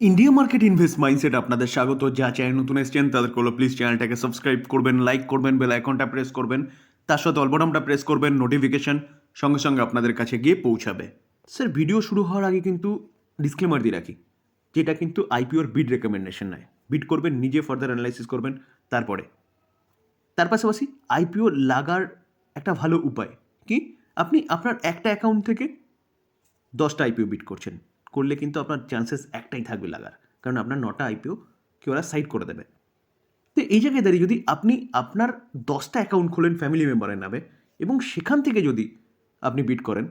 India market invest mindset আপনাদের স্বাগত। যা চ্যানেল নতুন এসেছেন, তাদের করল প্লিজ চ্যানেলটাকে সাবস্ক্রাইব করবেন লাইক করবেন বেল আইকনটা প্রেস করবেন। তার সাথে অল্পনামটা প্রেস করবেন নোটিফিকেশন সঙ্গে সঙ্গে আপনাদের কাছে গিয়ে পৌঁছাবে। স্যার ভিডিও শুরু হওয়ার আগে কিন্তু ডিসক্লেমার দিয়ে রাখি, যেটা কিন্তু আইপিওর বিড রেকমেন্ডেশন নয়। বিড করবেন, নিজে ফার্দার অ্যানালাইসিস করবেন, তারপরে। তার পাশাপাশি আইপিও লাগার একটা ভালো উপায় কি? আপনি আপনার একটা অ্যাকাউন্ট থেকে দশটা আইপিও বিট করছেন। করলে কিন্তু আপনার চান্সেস একটাই থাকবে লাগার। কারণ আপনার নটা আইপিও কেউ ওরা সাইড করে দেবে। তো এই জায়গায় দাঁড়িয়ে যদি আপনি আপনার দশটা অ্যাকাউন্ট খোলেন ফ্যামিলি মেম্বারের নামে এবং সেখান থেকে যদি আপনি বিট করেন,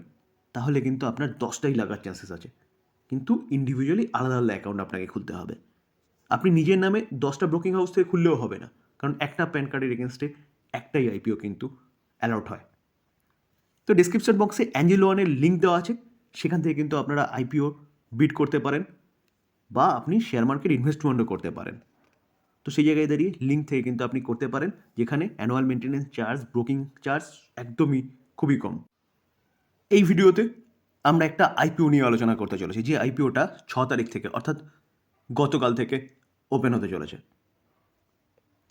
তাহলে কিন্তু আপনার দশটাই লাগার চান্সেস আছে। কিন্তু ইন্ডিভিজুয়ালি আলাদা আলাদা অ্যাকাউন্ট আপনাকে খুলতে হবে। আপনি নিজের নামে দশটা ব্রোকিং হাউস থেকে খুললেও হবে না। কারণ একটা প্যান কার্ডের এগেনস্টে একটাই আইপিও কিন্তু অ্যালাউট হয়। তো ডিসক্রিপশন বক্সে অ্যাঞ্জেলো ওয়ানের লিঙ্ক দেওয়া আছে। সেখান থেকে কিন্তু আপনারা আইপিও বিট করতে পারেন বা আপনি শেয়ার মার্কেট ইনভেস্টমেন্টও করতে পারেন। তো সেই জায়গায় দাঁড়িয়ে লিঙ্ক থেকে কিন্তু আপনি করতে পারেন, যেখানে annual maintenance charge broking charge একদমই খুবই কম। এই ভিডিওতে আমরা একটা আইপিও নিয়ে আলোচনা করতে চলেছি, যে আইপিওটা ছ তারিখ থেকে, অর্থাৎ গতকাল থেকে ওপেন হতে চলেছে।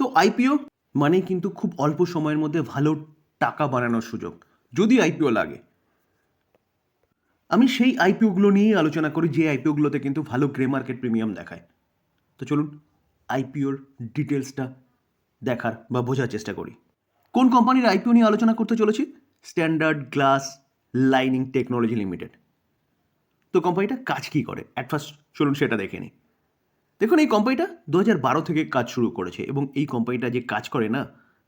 তো আইপিও মানে কিন্তু খুব অল্প সময়ের মধ্যে ভালো টাকা বানানোর সুযোগ। যদি আইপিও লাগে আমি সেই আইপিওগুলো নিয়েই আলোচনা করি, যে আইপিওগুলোতে কিন্তু ভালো গ্রে মার্কেট প্রিমিয়াম দেখায়। তো চলুন আইপিওর ডিটেলসটা দেখার বা বোঝার চেষ্টা করি। কোন কোম্পানির আইপিও নিয়ে আলোচনা করতে চলেছি? Standard Glass Lining Technology Limited তো কোম্পানিটা কাজ কী করে? অ্যাট ফার্স্ট চলুন সেটা দেখে নিই। দেখুন, এই কোম্পানিটা দু হাজার বারো থেকে কাজ শুরু করেছে এবং এই কোম্পানিটা যে কাজ করে না,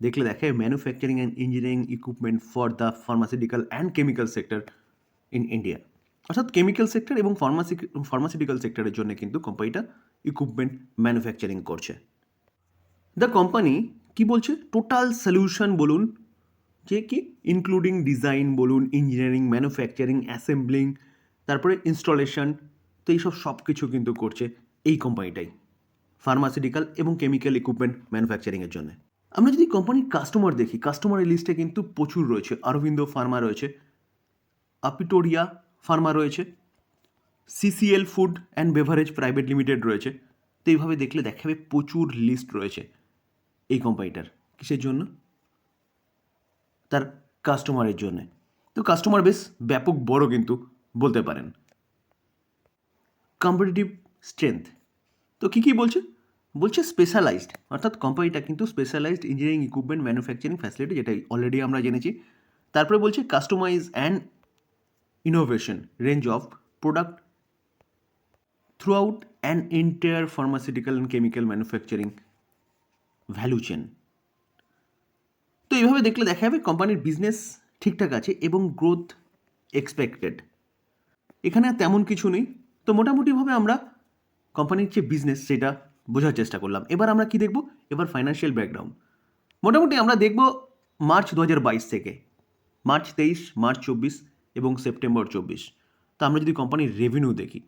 দেখলে দেখে manufacturing and engineering equipment for the pharmaceutical and chemical sector in India অর্থাৎ কেমিক্যাল সেক্টর এবং ফার্মাসি ফার্মাসিউটিক্যাল সেক্টরের জন্য কিন্তু কোম্পানিটা ইকুইপমেন্ট ম্যানুফ্যাকচারিং করছে। দ্য কোম্পানি কি বলছে? টোটাল সলিউশন বলুন, যে কি? ইনক্লুডিং ডিজাইন বলুন ইঞ্জিনিয়ারিং ম্যানুফ্যাকচারিং অ্যাসেম্বলিং তারপরে ইনস্টলেশন তো এইসব সব কিছু কিন্তু করছে এই কোম্পানিটাই ফার্মাসিউটিক্যাল এবং কেমিক্যাল ইকুইপমেন্ট ম্যানুফ্যাকচারিংয়ের জন্য। আমরা যদি কোম্পানির কাস্টমার দেখি কাস্টমারের লিস্টে কিন্তু প্রচুর রয়েছে। অরবিন্দ ফার্মা রয়েছে আপিটোরিয়া ফার্মা রয়েছে CCL food and beverage private limited রয়েছে, তো এইভাবে দেখলে দেখাবে প্রচুর লিস্ট রয়েছে এই কোম্পানিটার কিসের জন্য? তার কাস্টমারের জন্যে। তো কাস্টমার বেশ ব্যাপক, বড় কিন্তু বলতে পারেন। কম্পিটিটিভ স্ট্রেংথ তো কী কী বলছে? বলছে স্পেশালাইজড অর্থাৎ কোম্পানিটা কিন্তু specialised engineering equipment manufacturing facility যেটা অলরেডি আমরা জেনেছি। তারপরে বলছে customise and innovation, range of product throughout an entire pharmaceutical and chemical manufacturing value chain. তো এইভাবে দেখলে দেখা যাবে কোম্পানির বিজনেস ঠিকঠাক আছে এবং গ্রোথ এক্সপেক্টেড এখানে আর তেমন কিছু নেই। তো মোটামুটিভাবে আমরা কোম্পানির যে বিজনেস সেটা বোঝার চেষ্টা করলাম। এবার আমরা কি দেখব? এবার ফাইন্যান্সিয়াল ব্যাকগ্রাউন্ড মোটামুটি আমরা দেখব মার্চ দু হাজার বাইশ থেকে। মার্চ তেইশ মার্চ চব্বিশ এবং সেপ্টেম্বর চব্বিশ। তো আমরা যদি কোম্পানির রেভিনিউ দেখি,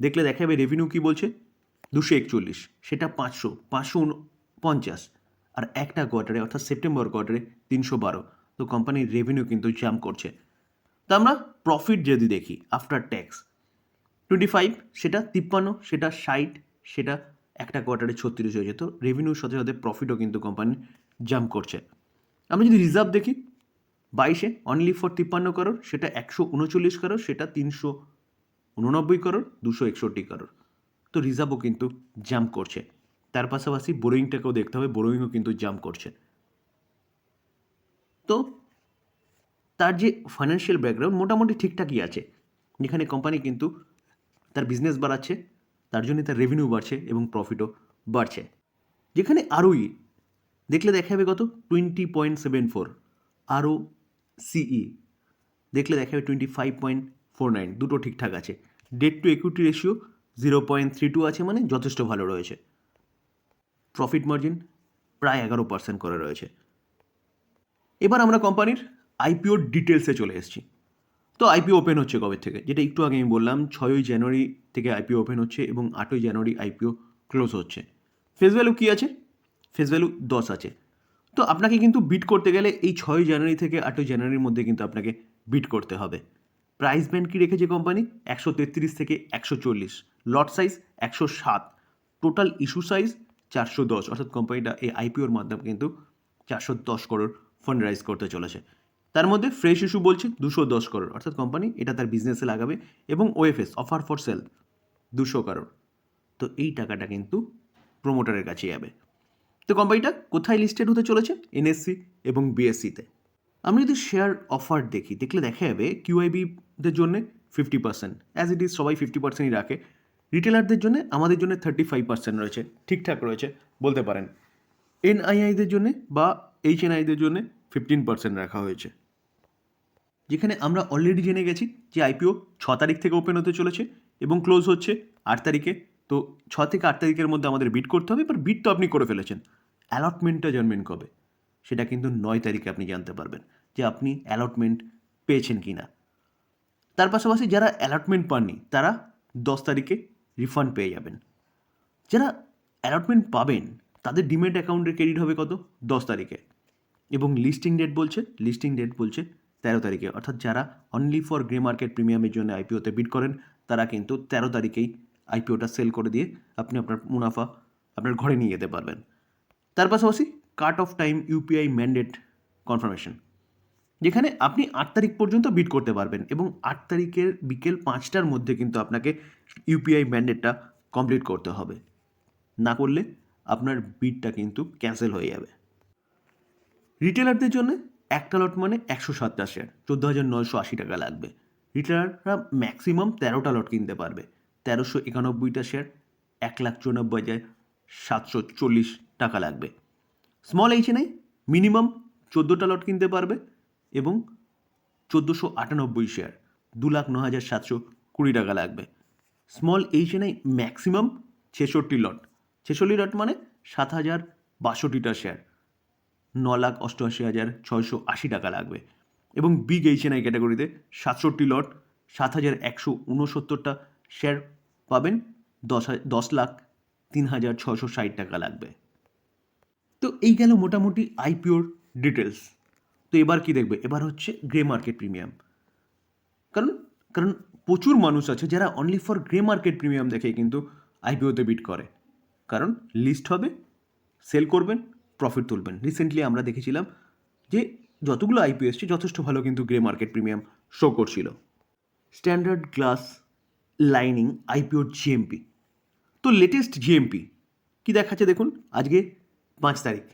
দেখলে দেখা যাবে রেভিনিউ কী বলছে? দুশো একচল্লিশ, সেটা পাঁচশো পাঁচশো পঞ্চাশ, আর একটা কোয়ার্টারে অর্থাৎ সেপ্টেম্বর কোয়ার্টারে তিনশো বারো। তো কোম্পানির রেভিনিউ কিন্তু জাম্প করছে। তো আমরা প্রফিট যদি দেখি আফটার ট্যাক্স টোয়েন্টি ফাইভ সেটা তিপ্পান্ন, সেটা ষাট, সেটা একটা কোয়ার্টারে ছত্রিশ হয়েছে তো রেভিনিউর সাথে সাথে প্রফিটও কিন্তু কোম্পানি জাম্প করছে। আমরা যদি রিজার্ভ দেখি বাইশে অনলি ফর তিপ্পান্ন করোড় সেটা একশো উনচল্লিশ করোড় সেটা তিনশো উননব্বই করোড় দুশো একষট্টি করোড় তো রিজার্ভও কিন্তু জাম্প করছে। তার পাশাপাশি বোরোয়িংটাকেও দেখতে হবে বোরোয়িংও কিন্তু জাম্প করছে। তো তার যে ফাইন্যান্সিয়াল ব্যাকগ্রাউন্ড মোটামুটি ঠিকঠাকই আছে। যেখানে কোম্পানি কিন্তু তার বিজনেস বাড়াচ্ছে, তার জন্য তার রেভিনিউ বাড়ছে এবং প্রফিটও বাড়ছে। যেখানে আরোই দেখলে দেখা যাবে কত? টোয়েন্টি পয়েন্ট সেভেন ফোর আরও সিই দেখলে দেখা যাবে twenty five point four nine দুটো ঠিকঠাক আছে। Debt to equity ratio zero point three two আছে মানে যথেষ্ট ভালো রয়েছে। প্রফিট মার্জিন প্রায় এগারো পার্সেন্ট করে রয়েছে। এবার আমরা কোম্পানির আইপিওর ডিটেলসে চলে এসেছি। তো আইপিও ওপেন হচ্ছে কবে থেকে? যেটা একটু আগে আমি বললাম, ছয়ই জানুয়ারি থেকে আইপিও ওপেন হচ্ছে এবং আটই জানুয়ারি আইপিও ক্লোজ হচ্ছে। ফেস ভ্যালু কী আছে? ফেস ভ্যালু দশ আছে। তো আপনাকে কিন্তু বিট করতে গেলে এই ছয় জানুয়ারি থেকে আটই জানুয়ারির মধ্যে কিন্তু আপনাকে বিট করতে হবে। প্রাইস ব্যান্ড কি রেখেছে কোম্পানি একশো তেত্রিশ থেকে একশো চল্লিশ। লট সাইজ একশো সাত। টোটাল ইস্যু সাইজ চারশো দশ। অর্থাৎ কোম্পানিটা এই আইপিওর মাধ্যমে কিন্তু চারশো দশ করোড় ফান্ড রাইজ করতে চলেছে। তার মধ্যে ফ্রেশ ইস্যু বলছে দুশো দশ করোড় অর্থাৎ কোম্পানি এটা তার বিজনেসে লাগাবে এবং ওএফএস অফার ফর সেল দুশো করোড় তো এই টাকাটা কিন্তু প্রোমোটারের কাছে যাবে। তো কোম্পানিটা কোথায় লিস্টেড হতে চলেছে? এনএসসি এবং বিএসসিতে আমরা যদি শেয়ার অফার দেখি, দেখলে দেখা যাবে কিউআইবিদের জন্য fifty percent as it is সবাই ফিফটি পার্সেন্টই রাখে। রিটেলারদের জন্য আমাদের জন্য থার্টি ফাইভ পার্সেন্ট রয়েছে। ঠিকঠাক রয়েছে, বলতে পারেন। এনআইআইদের জন্য বা এইচ এনআইদের জন্য ফিফটিন পার্সেন্ট রাখা হয়েছে। যেখানে আমরা অলরেডি জেনে গেছি যে আইপিও ছ তারিখ থেকে ওপেন হতে চলেছে এবং ক্লোজ হচ্ছে আট তারিখে। তো ছ থেকে আট তারিখের মধ্যে আমাদের বিট করতে হবে, এবার বিট তো আপনি করে ফেলেছেন। অ্যালটমেন্টটা জানবেন কবে? সেটা কিন্তু নয় তারিখে আপনি জানতে পারবেন যে আপনি অ্যালটমেন্ট পেয়েছেন কি না তার পাশাপাশি যারা অ্যালটমেন্ট পাননি, তারা দশ তারিখে রিফান্ড পেয়ে যাবেন। যারা অ্যালটমেন্ট পাবেন, তাদের ডিমেট অ্যাকাউন্টে ক্রেডিট হবে কত? দশ তারিখে। এবং লিস্টিং ডেট বলছে লিস্টিং ডেট বলছে তেরো তারিখে। অর্থাৎ যারা অনলি ফর গ্রে মার্কেট প্রিমিয়ামের জন্য আইপিওতে বিট করেন, তারা কিন্তু তেরো তারিখেই আইপিওটা সেল করে দিয়ে আপনি আপনার মুনাফা আপনার ঘরে নিয়ে যেতে পারবেন। তার পাশাপাশি cut off time UPI mandate confirmation যেখানে আপনি আট তারিখ পর্যন্ত বিট করতে পারবেন এবং আট তারিখের বিকেল পাঁচটার মধ্যে কিন্তু আপনাকে ইউপিআই ম্যান্ডেটটা কমপ্লিট করতে হবে। না করলে আপনার বিটটা কিন্তু ক্যান্সেল হয়ে যাবে। রিটেলারদের জন্য একটা লট মানে একশো সাতটা শেয়ার চোদ্দ হাজার নয়শো আশি টাকা লাগবে। রিটেলাররা ম্যাক্সিমাম তেরোটা লট কিনতে পারবে। তেরোশো একানব্বইটা শেয়ার এক লাখ চুরানব্বই হাজার সাতশো চল্লিশ টাকা লাগবে। স্মল এইচ নাই মিনিমাম চোদ্দোটা লট কিনতে পারবে এবং চোদ্দোশো আটানব্বই শেয়ার দু লাখ ন হাজার সাতশো কুড়ি টাকা লাগবে। স্মল এইচ এনআই ম্যাক্সিমাম ছেষট্টি লট ছেষট্টি লট মানে সাত হাজার বাষট্টিটা শেয়ার ন লাখ অষ্টআশি হাজার ছয়শো আশি টাকা লাগবে। এবং বিগ এইচ এনআই ক্যাটাগরিতে সাতষট্টি লট সাত হাজার একশো উনসত্তরটা শেয়ার পাবেন দশ দশ লাখ তিন হাজার ছশো ষাট টাকা লাগবে। তো এই গেল মোটামুটি আইপিওর ডিটেলস তো এবার কি দেখবে? এবার হচ্ছে গ্রে মার্কেট প্রিমিয়াম কারণ কারণ প্রচুর মানুষ আছে যারা only for grey market premium দেখে কিন্তু আইপিওতে বিট করে। কারণ লিস্ট হবে সেল করবেন প্রফিট তুলবেন। রিসেন্টলি আমরা দেখেছিলাম যে যতগুলো আইপিও এসছে, যথেষ্ট ভালো কিন্তু গ্রে মার্কেট প্রিমিয়াম শো করছিল। স্ট্যান্ডার্ড গ্লাস লাইনিং আইপিওর জিএমপি তো লেটেস্ট জিএমপি কী দেখাচ্ছে দেখুন? আজকে পাঁচ তারিখ।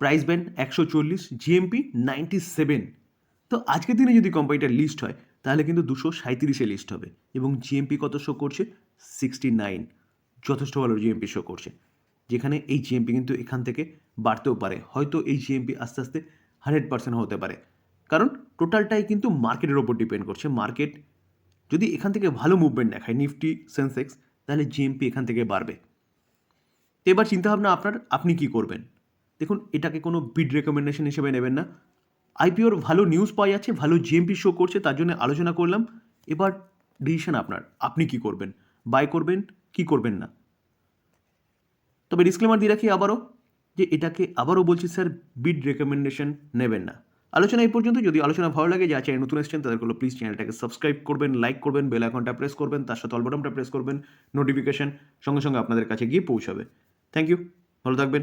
প্রাইস ব্যান্ড একশো চল্লিশ জিএমপি নাইনটি সেভেন তো আজকের দিনে যদি কোম্পানিটা লিস্ট হয়, তাহলে কিন্তু দুশো সাঁত্রিশে লিস্ট হবে। এবং জিএমপি কত শো করছে? সিক্সটি নাইন যথেষ্ট ভালো জিএমপি শো করছে। যেখানে এই জিএমপি কিন্তু এখান থেকে বাড়তেও পারে। হয়তো এই জিএমপি আস্তে আস্তে হান্ড্রেড পার্সেন্ট হতে পারে। কারণ টোটালটাই কিন্তু মার্কেটের ওপর ডিপেন্ড করছে। মার্কেট যদি এখান থেকে ভালো মুভমেন্ট দেখায় নিফটি সেন্সেক্স তাহলে জিএমপি এখান থেকে বাড়বে। তো এবার চিন্তাভাবনা আপনার, আপনি কি করবেন? দেখুন, এটাকে কোনো বিড রেকমেন্ডেশন হিসেবে নেবেন না। আইপিওর ভালো নিউজ পাওয়া যাচ্ছে ভালো জিএমপি শো করছে, তার জন্য আলোচনা করলাম। এবার ডিসিশন আপনার, আপনি কি করবেন? বাই করবেন, কি করবেন না? তবে ডিসক্লেমার দিয়ে রাখি আবারও যে এটাকে আবারও বলছি স্যার বিড রেকমেন্ডেশন নেবেন না। আলোচনা এই পর্যন্ত। যদি আলোচনা ভালো লাগে যা চ্যানেল নতুন এসেছেন তাদেরগুলো প্লিজ চ্যানেলটাকে সাবস্ক্রাইব করবেন লাইক করবেন বেল আইকনটা প্রেস করবেন, তার সাথে অলবটনটা প্রেস করবেন নোটিফিকেশন সঙ্গে সঙ্গে আপনাদের কাছে গিয়ে পৌঁছাবে। থ্যাংক ইউ ভালো থাকবেন।